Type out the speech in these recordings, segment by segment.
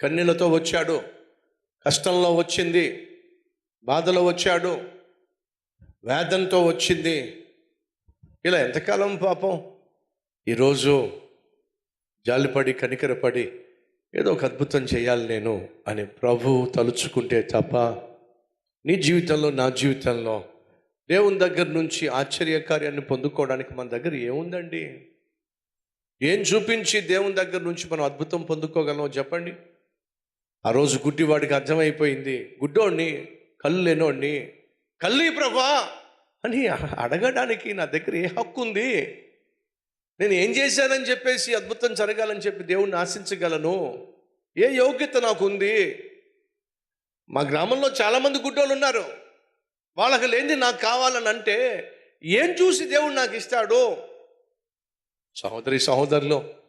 కన్నీళ్ళతో వచ్చాడు. కష్టంలో వచ్చింది. బాధలో వచ్చాడు. వేదంతో వచ్చింది. ఇలా ఎంతకాలం పాపం? ఈరోజు జాలిపడి కనికరపడి ఏదో ఒక అద్భుతం చేయాలి నేను అని ప్రభు తలుచుకుంటే తప్ప నీ జీవితంలో నా జీవితంలో దేవుని దగ్గర నుంచి ఆశ్చర్యకార్యాన్ని పొందుకోవడానికి మన దగ్గర ఏముందండి? ఏం చూపించి దేవుని దగ్గర నుంచి మనం అద్భుతం పొందుకోగలమో చెప్పండి. ఆ రోజు గుడ్డివాడికి అర్థమైపోయింది. గుడ్డోడిని కళ్ళు లేనోడిని. కళ్ళు ప్రభా! అని అడగడానికి నా దగ్గర ఏ హక్కు ఉంది? నేను ఏం చేశానని చెప్పేసి అద్భుతం జరగాలని చెప్పి దేవుణ్ణి ఆశించగలను? ఏ యోగ్యత నాకు ఉంది? మా గ్రామంలో చాలామంది గుడ్డోళ్ళు ఉన్నారు. వాళ్ళకి లేనిది నాకు కావాలని అంటే ఏం చూసి దేవుడు నాకు ఇస్తాడు? సహోదరి సహోదరులు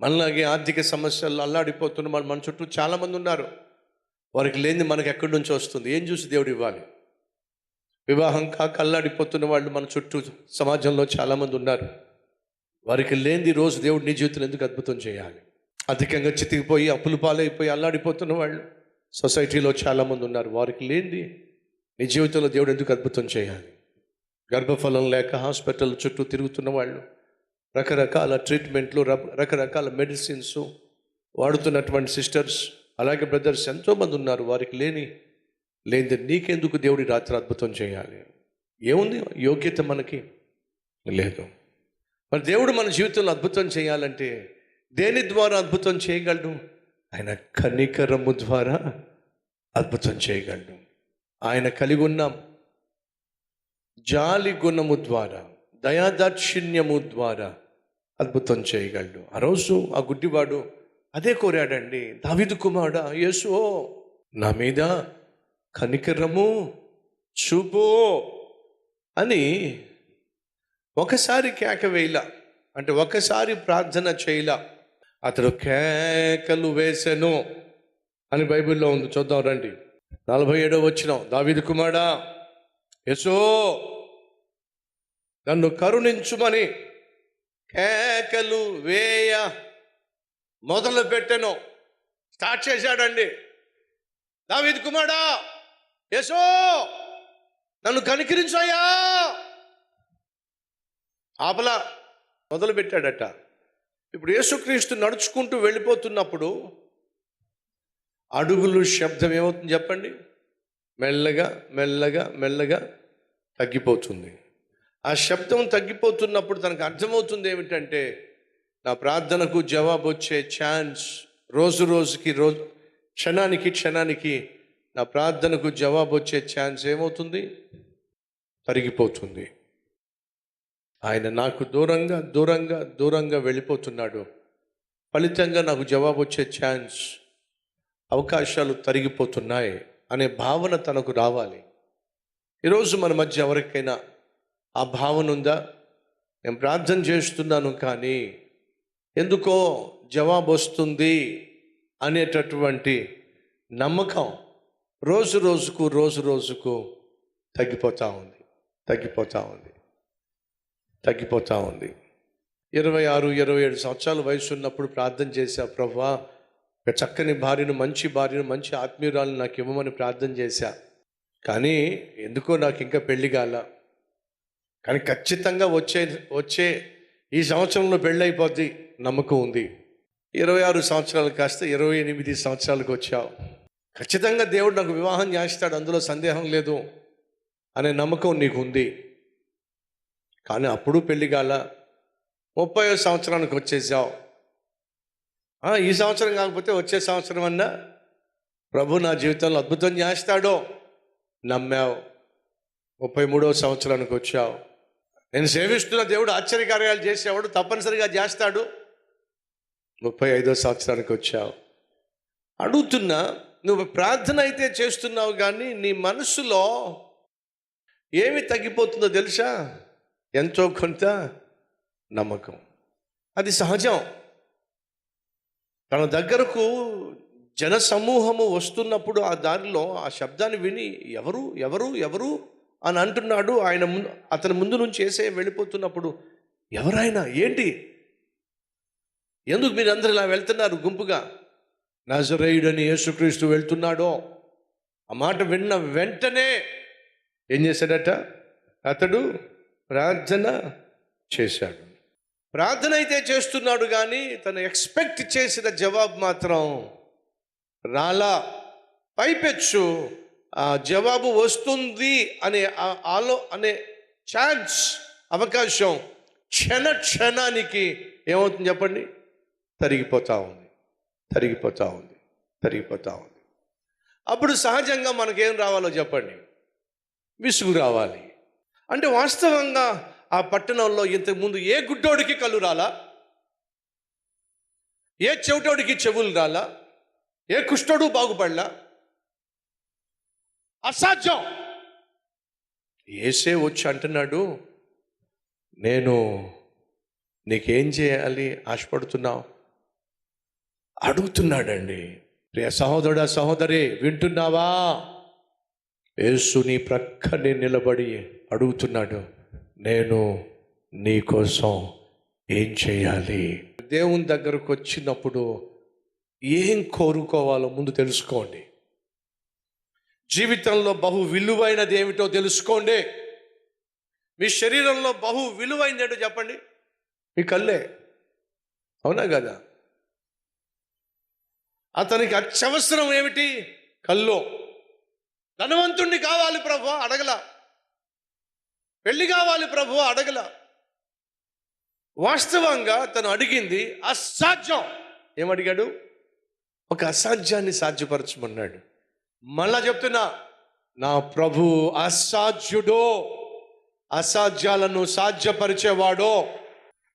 మనలాగే ఆర్థిక సమస్యల్లో అల్లాడిపోతున్న మన మన చుట్టూ చాలామంది ఉన్నారు. వారికి లేనిది మనకి ఎక్కడి నుంచి వస్తుంది? ఏం చూసి దేవుడు ఇవ్వాలి? వివాహం కాక అల్లాడిపోతున్న వాళ్ళు మన చుట్టూ సమాజంలో చాలామంది ఉన్నారు. వారికి లేనిది రోజు దేవుడు నీ జీవితంలో ఎందుకు అద్భుతం చేయాలి? అధికంగా చితికిపోయి అప్పులు పాలైపోయి అల్లాడిపోతున్న వాళ్ళు సొసైటీలో చాలామంది ఉన్నారు. వారికి లేనిది నీ జీవితంలో దేవుడు ఎందుకు అద్భుతం చేయాలి? గర్భఫలం లేక హాస్పిటల్ చుట్టూ తిరుగుతున్న వాళ్ళు రకరకాల ట్రీట్మెంట్లు రకరకాల మెడిసిన్స్ వాడుతున్నటువంటి సిస్టర్స్ అలాగే బ్రదర్స్ ఎంతోమంది ఉన్నారు. వారికి లేని లేనిది నీకెందుకు దేవుడి రాత్రి అద్భుతం చేయాలి? ఏముంది? యోగ్యత మనకి లేదు. మరి దేవుడు మన జీవితంలో అద్భుతం చేయాలంటే దేని ద్వారా అద్భుతం చేయగలడు? ఆయన కనికరము ద్వారా అద్భుతం చేయగలడు. ఆయన కలిగి ఉన్న జాలి గుణము ద్వారా దయాదాక్షిణ్యము ద్వారా అద్భుతం చేయగలడు. ఆ రోజు ఆ గుడ్డివాడు అదే కోరాడండి దావిదు కుమారుడా యేసు నా మీద కనికరము చూపు అని ఒకసారి కేక వేయలా అంటే ఒకసారి ప్రార్థన చేయలా. అతడు కేకలు వేసెను అని బైబిల్లో ఉంది. చూద్దాం రండి. నలభై ఏడో వచ్చిన దావిదు కుమారుడా యశో నన్ను కరుణించుమని కేకలు వేయ మొదలు పెట్టెను. స్టార్ట్ చేశాడండి. దావీద్ కుమారా యశో నన్ను కనికరించాయా ఆపలా మొదలు పెట్టాడట. ఇప్పుడు యేసుక్రీస్తు నడుచుకుంటూ వెళ్ళిపోతున్నప్పుడు అడుగులు శబ్దం ఏమవుతుంది చెప్పండి? మెల్లగా మెల్లగా మెల్లగా తగ్గిపోతుంది. ఆ శబ్దం తగ్గిపోతున్నప్పుడు తనకు అర్థమవుతుంది ఏమిటంటే నా ప్రార్థనకు జవాబు వచ్చే ఛాన్స్ రోజు రోజుకి రోజు క్షణానికి క్షణానికి నా ప్రార్థనకు జవాబు వచ్చే ఛాన్స్ ఏమవుతుంది? తరిగిపోతుంది. ఆయన నాకు దూరంగా దూరంగా దూరంగా వెళ్ళిపోతున్నాడు. ఫలితంగా నాకు జవాబు వచ్చే ఛాన్స్ అవకాశాలు తరిగిపోతున్నాయి అనే భావన తనకు రావాలి. ఈరోజు మన మధ్య ఎవరికైనా ఆ భావన ఉందా? నేను ప్రార్థన చేస్తున్నాను కానీ ఎందుకో జవాబు వస్తుంది అనేటటువంటి నమ్మకం రోజు రోజుకు రోజు రోజుకు తగ్గిపోతూ ఉంది తగ్గిపోతూ ఉంది తగ్గిపోతూ ఉంది. ఇరవై ఆరు ఇరవై ఏడు సంవత్సరాల వయసు ఉన్నప్పుడు ప్రార్థన చేశా ప్రభా ఒక చక్కని భార్యను మంచి భార్యను మంచి ఆత్మీయురాలను నాకు ఇవ్వమని ప్రార్థన చేశా. కానీ ఎందుకో నాకు ఇంకా పెళ్ళి కాల. కానీ ఖచ్చితంగా వచ్చే వచ్చే ఈ సంవత్సరంలో పెళ్ళైపోద్ది నమ్మకం ఉంది. ఇరవై ఆరు సంవత్సరాలు కాస్త ఇరవై ఎనిమిది సంవత్సరాలకు వచ్చావు. ఖచ్చితంగా దేవుడు నాకు వివాహం చేస్తాడు అందులో సందేహం లేదు అనే నమ్మకం నీకు ఉంది. కానీ అప్పుడు పెళ్ళి కాల ముప్పై సంవత్సరానికి వచ్చేసావు. ఈ సంవత్సరం కాకపోతే వచ్చే సంవత్సరం అన్నా ప్రభు నా జీవితంలో అద్భుతం చేస్తాడో నమ్మావు. ముప్పై మూడవ సంవత్సరానికి వచ్చావు. నేను సేవిస్తున్న దేవుడు ఆశ్చర్యకార్యాలు చేసేవాడు తప్పనిసరిగా చేస్తాడు. ముప్పై ఐదో సంవత్సరానికి వచ్చావు. అడుగుతున్నా నువ్వు ప్రార్థన అయితే చేస్తున్నావు కానీ నీ మనసులో ఏమి తగ్గిపోతుందో తెలుసా? ఎంతో కొంత నమ్మకం. అది సహజం. తన దగ్గరకు జన సమూహము వస్తున్నప్పుడు ఆ దారిలో ఆ శబ్దాన్ని విని ఎవరు ఎవరు ఎవరు అని అంటున్నాడు. ఆయన ముందు అతని ముందు నుంచి వేసే వెళ్ళిపోతున్నప్పుడు ఎవరైనా ఏంటి? ఎందుకు మీరు అందరు ఇలా వెళ్తున్నారు గుంపుగా? నజరేయుడని యేసుక్రీస్తు వెళ్తున్నాడో? ఆ మాట విన్న వెంటనే ఏం చేశాడట? అతడు ప్రార్థన చేశాడు. ప్రార్థన అయితే చేస్తున్నాడు కానీ తను ఎక్స్పెక్ట్ చేసిన జవాబు మాత్రం రాలా. పైపెచ్చు. జవాబు వస్తుంది అనే ఆ- ఆలో అనే ఛాన్స్ అవకాశం క్షణ క్షణానికి ఏమవుతుంది చెప్పండి? తరిగిపోతూ ఉంది. తరిగిపోతూ ఉంది. తరిగిపోతూ ఉంది. అప్పుడు సహజంగా మనకేం రావాలో చెప్పండి. విసుగు రావాలి. అంటే వాస్తవంగా ఆ పట్టణంలో ఇంతకుముందు ఏ గుడ్డోడికి కళ్ళు రాలా? ఏ చెవిటోడికి చెవులు రాలా? ఏ కుష్ఠోడు బాగుపడలా? అసాధ్యం. ఏసే వచ్చి అంటున్నాడు నేను నీకేం చేయాలి? ఆశపడుతున్నావు? అడుగుతున్నాడండి. ప్రియ సహోదరుడా సహోదరి వింటున్నావా? యేసుని ప్రక్కనే నిలబడి అడుగుతున్నాడు నేను నీ కోసం ఏం చేయాలి? దేవుని దగ్గరకు వచ్చినప్పుడు ఏం కోరుకోవాలో ముందు తెలుసుకోండి. జీవితంలో బహు విలువైనది ఏమిటో తెలుసుకోండి. మీ శరీరంలో బహు విలువైంది ఏంటో చెప్పండి. మీ కళ్ళే. అవునా కదా? అతనికి అత్యవసరం ఏమిటి? కళ్ళు ధనవంతుణ్ణి కావాలి ప్రభు అడగల. పెళ్ళి కావాలి ప్రభు అడగల. వాస్తవంగా తను అడిగింది అసాధ్యం. ఏమడిగాడు? ఒక అసాధ్యాన్ని సాధ్యపరచమన్నాడు. మళ్ళా చెప్తున్నా నా ప్రభు అసాధ్యుడో అసాధ్యాలను సాధ్యపరిచేవాడో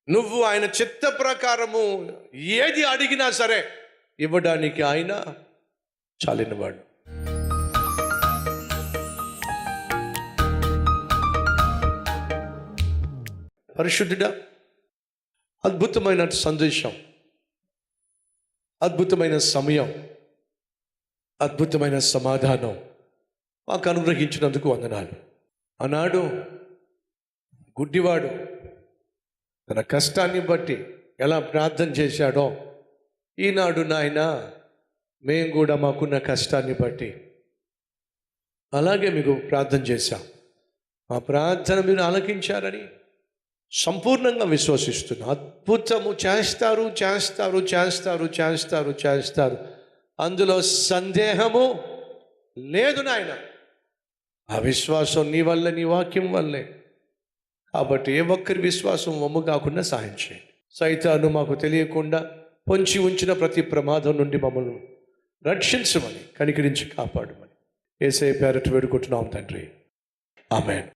నువ్వు ఆయన చిత్త ప్రకారము ఏది అడిగినా సరే ఇవ్వడానికి ఆయన చాలినవాడు. పరిశుద్ధుడా అద్భుతమైన సందేశం అద్భుతమైన సమయం. అద్భుతమైన సమాధానం మాకు అనుగ్రహించినందుకు వందనాలు. ఆనాడు గుడ్డివాడు తన కష్టాన్ని బట్టి ఎలా ప్రార్థన చేశాడో ఈనాడు నాయన మేము కూడా మాకున్న కష్టాన్ని బట్టి అలాగే మీకు ప్రార్థన చేశాం. మా ప్రార్థన మీరు ఆలకించారని సంపూర్ణంగా విశ్వసిస్తున్నా. అద్భుతము చేస్తారు చేస్తారు చేస్తారు చేస్తారు చేస్తారు. అందులో సందేహము లేదు నాయన. ఆ విశ్వాసం నీ వల్లే నీ వాక్యం వల్లే. కాబట్టి ఏ ఒక్కరి విశ్వాసం వమ్ము కాకుండా సాయం చేయండి. సైతాను మాకు తెలియకుండా పొంచి ఉంచిన ప్రతి ప్రమాదం నుండి మమ్మల్ని రక్షించమని కనికరించి కాపాడమని. ఏసే పేరట వేడుకుంటున్నాం తండ్రి. ఆమెన్.